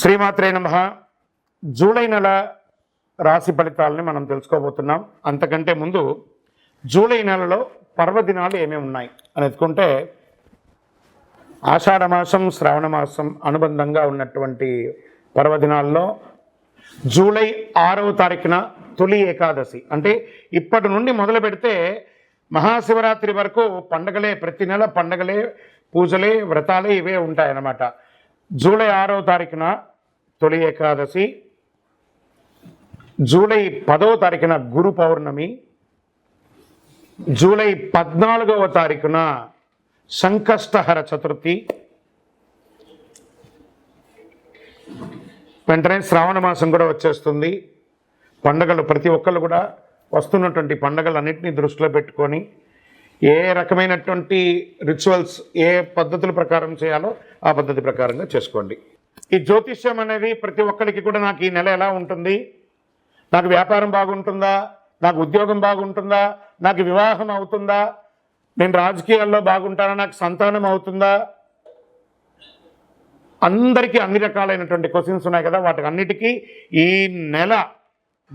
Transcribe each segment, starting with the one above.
శ్రీమాత్రే నమ. జూలై నెల రాశి ఫలితాలని మనం తెలుసుకోబోతున్నాం. అంతకంటే ముందు జూలై నెలలో పర్వదినాలు ఏమేమి ఉన్నాయి అని ఎత్తుకుంటే ఆషాఢమాసం శ్రావణ మాసం అనుబంధంగా ఉన్నటువంటి పర్వదినాల్లో జూలై ఆరవ తారీఖున తొలి ఏకాదశి. అంటే ఇప్పటి నుండి మొదలు పెడితే మహాశివరాత్రి వరకు పండగలే ప్రతి నెల పండగలే పూజలే వ్రతాలే ఇవే ఉంటాయన్నమాట. జూలై ఆరవ తారీఖున తొలి ఏకాదశి జూలై పదవ తారీఖున గురు పౌర్ణమి జూలై పద్నాలుగవ తారీఖున సంకష్టహర చతుర్థి. వెంటనే శ్రావణ మాసం కూడా వచ్చేస్తుంది. పండగలు ప్రతి ఒక్కళ్ళు కూడా వస్తున్నటువంటి పండగలన్నింటినీ దృష్టిలో పెట్టుకొని ఏ రకమైనటువంటి రిచువల్స్ ఏ పద్ధతుల ప్రకారం చేయాలో ఆ పద్ధతి ప్రకారంగా చేసుకోండి. ఈ జ్యోతిష్యం అనేది ప్రతి ఒక్కరికి కూడా నాకు ఈ నెల ఎలా ఉంటుంది? నాకు వ్యాపారం బాగుంటుందా? నాకు ఉద్యోగం బాగుంటుందా? నాకు వివాహం అవుతుందా? నేను రాజకీయాల్లో బాగుంటానా? నాకు సంతానం అవుతుందా? అందరికీ అన్ని రకాలైనటువంటి క్వశ్చన్స్ ఉన్నాయి కదా. వాటికి అన్నిటికీ ఈ నెల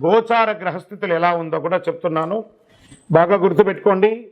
గోచార గ్రహస్థితులు ఎలా ఉందో కూడా చెప్తున్నాను. బాగా గుర్తుపెట్టుకోండి.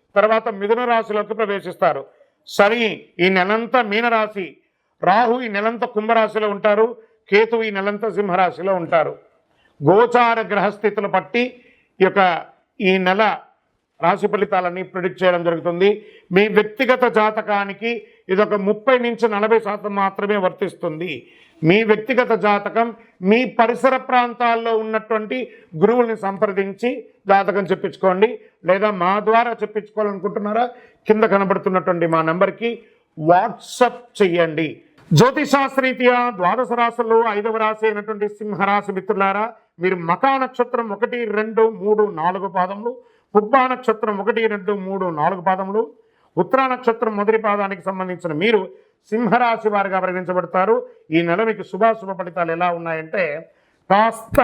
తర్వాత మిథున రాశిలోకి ప్రవేశిస్తారు. శని ఈ నెలంతా మీనరాశి. రాహు ఈ నెలంతా కుంభరాశిలో ఉంటారు. కేతు ఈ నెలంతా సింహరాశిలో ఉంటారు. గోచార గ్రహస్థితులు బట్టి ఈ యొక్క ఈ నెల రాశి ఫలితాలన్నీ ప్రిడిక్ట్ చేయడం జరుగుతుంది. మీ వ్యక్తిగత జాతకానికి ఇది ఒక ముప్పై నుంచి నలభై శాతం మాత్రమే వర్తిస్తుంది. మీ వ్యక్తిగత జాతకం మీ పరిసర ప్రాంతాల్లో ఉన్నటువంటి గురువుల్ని సంప్రదించి జాతకం చెప్పించుకోండి. లేదా మా ద్వారా చెప్పించుకోవాలనుకుంటున్నారా? కింద కనబడుతున్నటువంటి మా నెంబర్కి వాట్సప్ చెయ్యండి. జ్యోతిశాస్త్రీత్యా ద్వాదశ రాశుల్లో ఐదవ రాశి అయినటువంటి సింహరాశి మిత్రులారా మీరు మకా నక్షత్రం ఒకటి రెండు మూడు నాలుగు పాదములు పుబ్బా నక్షత్రం ఒకటి రెండు మూడు నాలుగు పాదములు. ఉత్తరా నక్షత్రం మొదటి పాదానికి సంబంధించిన మీరు సింహరాశి వారిగా పరిగణించబడతారు ఈ నెల మీకు శుభాశుభ ఫలితాలు ఎలా ఉన్నాయంటే కాస్త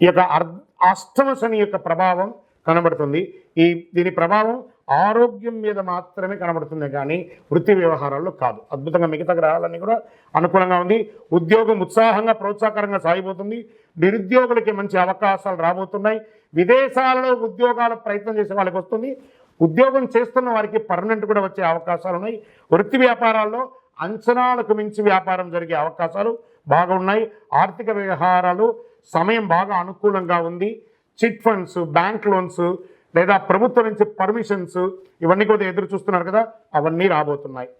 ఈ యొక్క అర్ అష్టమ శని యొక్క ప్రభావం కనబడుతుంది. ఈ దీని ప్రభావం ఆరోగ్యం మీద మాత్రమే కనబడుతుంది కానీ వృత్తి వ్యవహారాల్లో కాదు. అద్భుతంగా మిగతా గ్రహాలన్నీ కూడా అనుకూలంగా ఉంది. ఉద్యోగం ఉత్సాహంగా ప్రోత్సాహకరంగా సాగిపోతుంది. నిరుద్యోగులకి మంచి అవకాశాలు రాబోతున్నాయి. విదేశాలలో ఉద్యోగాల ప్రయత్నం చేసే వాళ్ళకి వస్తుంది. ఉద్యోగం చేస్తున్న వారికి పర్మనెంట్ కూడా వచ్చే అవకాశాలు ఉన్నాయి. వృత్తి వ్యాపారాల్లో అంచనాలకు మించి వ్యాపారం జరిగే అవకాశాలు బాగా ఉన్నాయి ఆర్థిక వ్యవహారాలు సమయం బాగా అనుకూలంగా ఉంది. చిట్ ఫండ్స్ బ్యాంక్ లోన్స్ లేదా ప్రభుత్వం నుంచి పర్మిషన్స్ ఇవన్నీ కూడా ఎదురు చూస్తున్నారు కదా అవన్నీ రాబోతున్నాయి.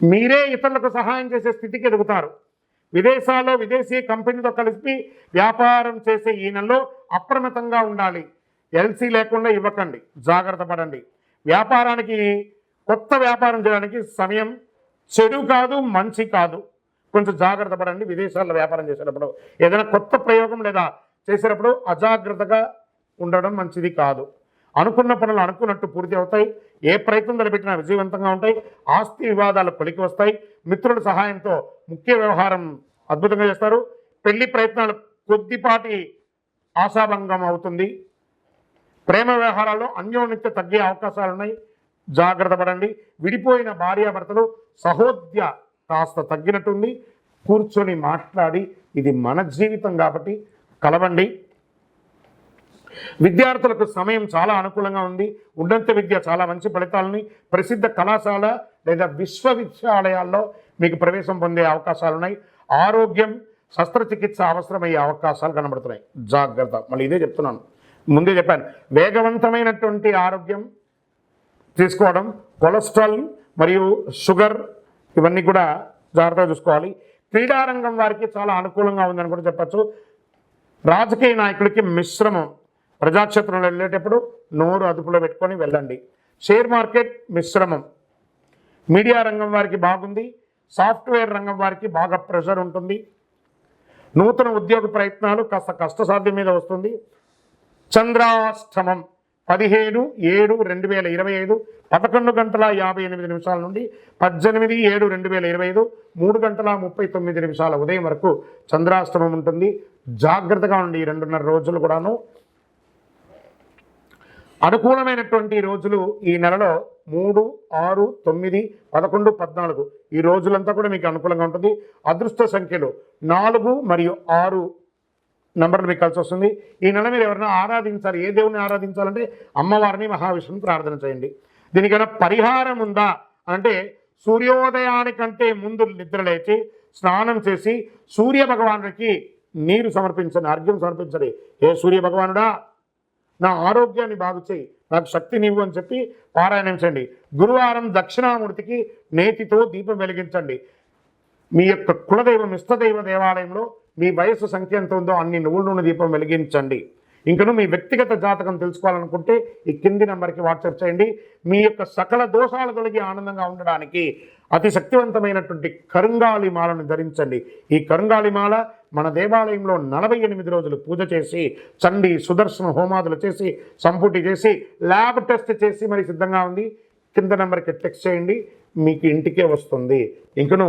మీరే ఇతరులకు సహాయం చేసే స్థితికి ఎదుగుతారు. విదేశాల్లో విదేశీ కంపెనీతో కలిసి వ్యాపారం చేసే ఈ నెలలో అప్రమత్తంగా ఉండాలి. ఎల్సీ లేకుండా ఇవ్వకండి జాగ్రత్త పడండి. వ్యాపారానికి కొత్త వ్యాపారం చేయడానికి సమయం చెడు కాదు మంచి కాదు. కొంచెం జాగ్రత్త పడండి విదేశాల్లో వ్యాపారం చేసేటప్పుడు. ఏదైనా కొత్త ప్రయోగం లేదా చేసేటప్పుడు అజాగ్రత్తగా ఉండడం మంచిది కాదు. అనుకున్న పనులు అనుకున్నట్టు పూర్తి అవుతాయి. ఏ ప్రయత్నం తలపెట్టినా విజయవంతంగా ఉంటాయి. ఆస్తి వివాదాలు కొలికి వస్తాయి. మిత్రుల సహాయంతో ముఖ్య వ్యవహారం అద్భుతంగా చేస్తారు. పెళ్ళి ప్రయత్నాలు కొద్దిపాటి ఆశాభంగం అవుతుంది. ప్రేమ వ్యవహారాల్లో అన్యోన్యత తగ్గే అవకాశాలు ఉన్నాయి జాగ్రత్త పడండి. విడిపోయిన భార్యాభర్తలు సహోద్య కాస్త తగ్గినట్టుంది. కూర్చొని మాట్లాడి ఇది మన జీవితం కాబట్టి కలవండి. విద్యార్థులకు సమయం చాలా అనుకూలంగా ఉంది. ఉన్నత విద్య చాలా మంచి ఫలితాలని ప్రసిద్ధ కళాశాల లేదా విశ్వవిద్యాలయాల్లో మీకు ప్రవేశం పొందే అవకాశాలు ఉన్నాయి. ఆరోగ్యం శస్త్రచికిత్స అవసరమయ్యే అవకాశాలు కనబడుతున్నాయి. జాగ్రత్త. మళ్ళీ ఇదే చెప్తున్నాను. ముందే చెప్పాను. వేగవంతమైనటువంటి ఆరోగ్యం తీసుకోవడం కొలెస్ట్రాల్ మరియు షుగర్ ఇవన్నీ కూడా జాగ్రత్తగా చూసుకోవాలి. క్రీడారంగం వారికి చాలా అనుకూలంగా ఉందని కూడా చెప్పచ్చు. రాజకీయ నాయకుడికి మిశ్రమం. ప్రజాక్షేత్రంలో వెళ్ళేటప్పుడు నోరు అదుపులో పెట్టుకొని వెళ్ళండి. షేర్ మార్కెట్ మిశ్రమం. మీడియా రంగం వారికి బాగుంది. సాఫ్ట్వేర్ రంగం వారికి బాగా ప్రెషర్ ఉంటుంది. నూతన ఉద్యోగ ప్రయత్నాలు కాస్త కష్టసాధ్యం మీద వస్తుంది. చంద్రాష్టమం పదిహేడు ఏడు రెండు వేల ఇరవై ఐదు పదకొండు గంటల యాభై ఎనిమిది నిమిషాల నుండి పద్దెనిమిది ఏడు రెండు వేల ఇరవై ఐదు మూడు గంటల ముప్పై తొమ్మిది నిమిషాల ఉదయం వరకు చంద్రాష్టమం ఉంటుంది. జాగ్రత్తగా ఉండి రెండున్నర రోజులు కూడాను. అనుకూలమైనటువంటి రోజులు ఈ నెలలో మూడు ఆరు తొమ్మిది పదకొండు పద్నాలుగు. ఈ రోజులంతా కూడా మీకు అనుకూలంగా ఉంటుంది. అదృష్ట సంఖ్యలు నాలుగు మరియు ఆరు నంబర్లు మీకు కలిసి వస్తుంది. ఈ నెల మీరు ఎవరైనా ఆరాధించాలి ఏ దేవుని ఆరాధించాలంటే అమ్మవారిని మహావిష్ణుని ప్రార్థన చేయండి. దీనికైనా పరిహారం ఉందా అంటే సూర్యోదయానికంటే ముందు నిద్రలేచి స్నానం చేసి సూర్య భగవానుడికి నీరు సమర్పించండి అర్ఘ్యం సమర్పించండి. ఏ సూర్య భగవానుడా? నా ఆరోగ్యాన్ని బాగు చేయి. నాకు శక్తినివ్వు అని చెప్పి పారాయణం చేయండి. గురువారం దక్షిణామూర్తికి నేతితో దీపం వెలిగించండి. మీ యొక్క కులదైవం ఇష్టదైవ దేవాలయంలో మీ వయస్సు సంఖ్య ఎంత ఉందో అన్ని నువ్వుల నూనె దీపం వెలిగించండి. ఇంకను మీ వ్యక్తిగత జాతకం తెలుసుకోవాలనుకుంటే ఈ కింది నెంబర్కి వాట్సాప్ చేయండి. మీ యొక్క సకల దోషాలు తొలగి ఆనందంగా ఉండడానికి అతి శక్తివంతమైనటువంటి కరుంగాలి మాలను ధరించండి. ఈ కరుంగాలి మాల మన దేవాలయంలో నలభై ఎనిమిది రోజులు పూజ చేసి చండి సుదర్శన హోమాదులు చేసి సంపుటి చేసి ల్యాబ్ టెస్ట్ చేసి మరి సిద్ధంగా ఉంది. కింద నెంబర్కి టెక్స్ట్ చేయండి. మీకు ఇంటికే వస్తుంది. ఇంకను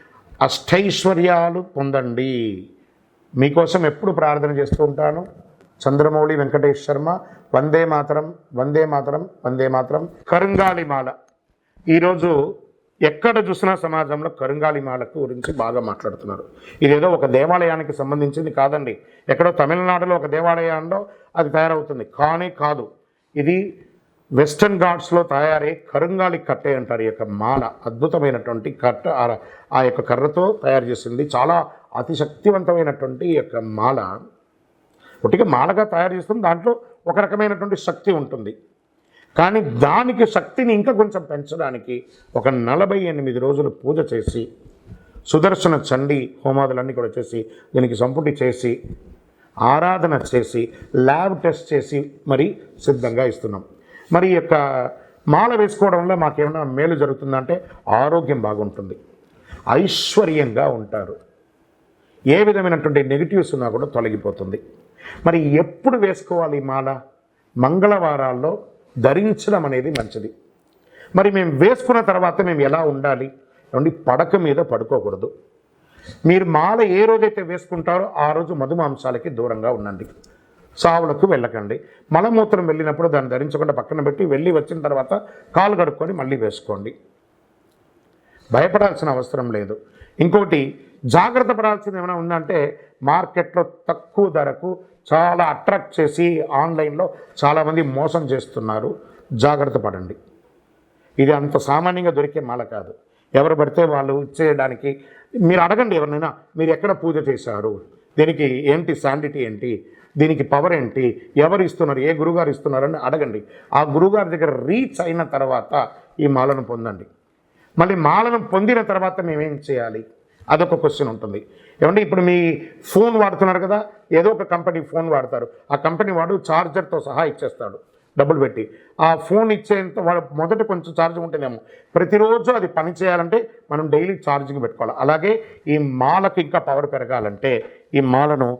అష్టైశ్వర్యాలు పొందండి. మీకోసం ఎప్పుడు ప్రార్థన చేస్తూ ఉంటాను. చంద్రమౌళి వెంకటేష్ శర్మ వందే మాతరం వందే మాతరం వందే మాతరం కరుంగాలిమాల ఈరోజు ఎక్కడ చూసినా సమాజంలో కరుంగాలిమాలకు గురించి బాగా మాట్లాడుతున్నారు. ఇదేదో ఒక దేవాలయానికి సంబంధించింది కాదండి. ఎక్కడో తమిళనాడులో ఒక దేవాలయంలో అది తయారవుతుంది. కానీ కాదు. ఇది వెస్టర్న్ ఘాట్స్లో తయారై కరుంగాలి కట్టే అంటారు. ఈ యొక్క మాల అద్భుతమైనటువంటి కట్ట ఆ- ఆ యొక్క కర్రతో తయారు చేసింది. చాలా అతి శక్తివంతమైనటువంటి ఈ యొక్క మాల. ఒకటిగా మాలగా తయారు చేస్తుంది దాంట్లో ఒక రకమైనటువంటి శక్తి ఉంటుంది. కానీ దానికి శక్తిని ఇంకా కొంచెం పెంచడానికి ఒక నలభై ఎనిమిది రోజులు పూజ చేసి సుదర్శన చండి హోమాదులన్నీ కూడా చేసి దీనికి సంపుటి చేసి ఆరాధన చేసి ల్యాబ్ టెస్ట్ చేసి మరి సిద్ధంగా ఇస్తున్నాం. మరి ఈ యొక్క మాల వేసుకోవడంలో మాకేమైనా మేలు జరుగుతుందంటే ఆరోగ్యం బాగుంటుంది. ఐశ్వర్యంగా ఉంటారు. ఏ విధమైనటువంటి నెగిటివ్స్ ఉన్నా కూడా తొలగిపోతుంది. మరి ఎప్పుడు వేసుకోవాలి ఈ మాల? మంగళవారాల్లో ధరించడం అనేది మంచిది. మరి మేము వేసుకున్న తర్వాత మేము ఎలా ఉండాలి? ఏమండి పడక మీద పడుకోకూడదు. మీరు మాల ఏ రోజైతే వేసుకుంటారో ఆ రోజు మధుమాంసాలకి దూరంగా ఉండండి. సావులకు వెళ్ళకండి. మలమూత్రం వెళ్ళినప్పుడు దాన్ని ధరించకుండా పక్కన పెట్టి వెళ్ళి వచ్చిన తర్వాత కాలు కడుక్కొని మళ్ళీ వేసుకోండి. భయపడాల్సిన అవసరం లేదు. ఇంకోటి జాగ్రత్త పడాల్సింది ఏమైనా ఉందంటే మార్కెట్లో తక్కువ ధరకు చాలా అట్రాక్ట్ చేసి ఆన్లైన్లో చాలామంది మోసం చేస్తున్నారు. జాగ్రత్త పడండి. ఇది అంత సామాన్యంగా దొరికే మాల కాదు. ఎవరు పడితే వాళ్ళు ఇచ్చేయడానికి మీరు అడగండి ఎవరినైనా మీరు ఎక్కడ పూజ చేశారు? దీనికి ఏంటి శాండిటీ ఏంటి? దీనికి పవర్ ఏంటి? ఎవరు ఇస్తున్నారు? ఏ గురుగారు ఇస్తున్నారని అడగండి. ఆ గురుగారి దగ్గర రీచ్ అయిన తర్వాత ఈ మాలను పొందండి. మళ్ళీ మాలను పొందిన తర్వాత మేమేం చేయాలి? అదొక క్వశ్చన్ ఉంటుంది. ఏమంటే ఇప్పుడు మీ ఫోన్ వాడుతున్నారు కదా? ఏదో ఒక కంపెనీ ఫోన్ వాడతారు. ఆ కంపెనీ వాడు ఛార్జర్తో సహా ఇచ్చేస్తాడు. డబ్బులు పెట్టి. ఆ ఫోన్ ఇచ్చేంత వాడు మొదట కొంచెం ఛార్జ్ ఉంటేనేమో ప్రతిరోజు అది పని చేయాలంటే మనం డైలీ ఛార్జింగ్ పెట్టుకోవాలి. అలాగే ఈ మాలకు ఇంకా పవర్ పెరగాలంటే ఈ మాలను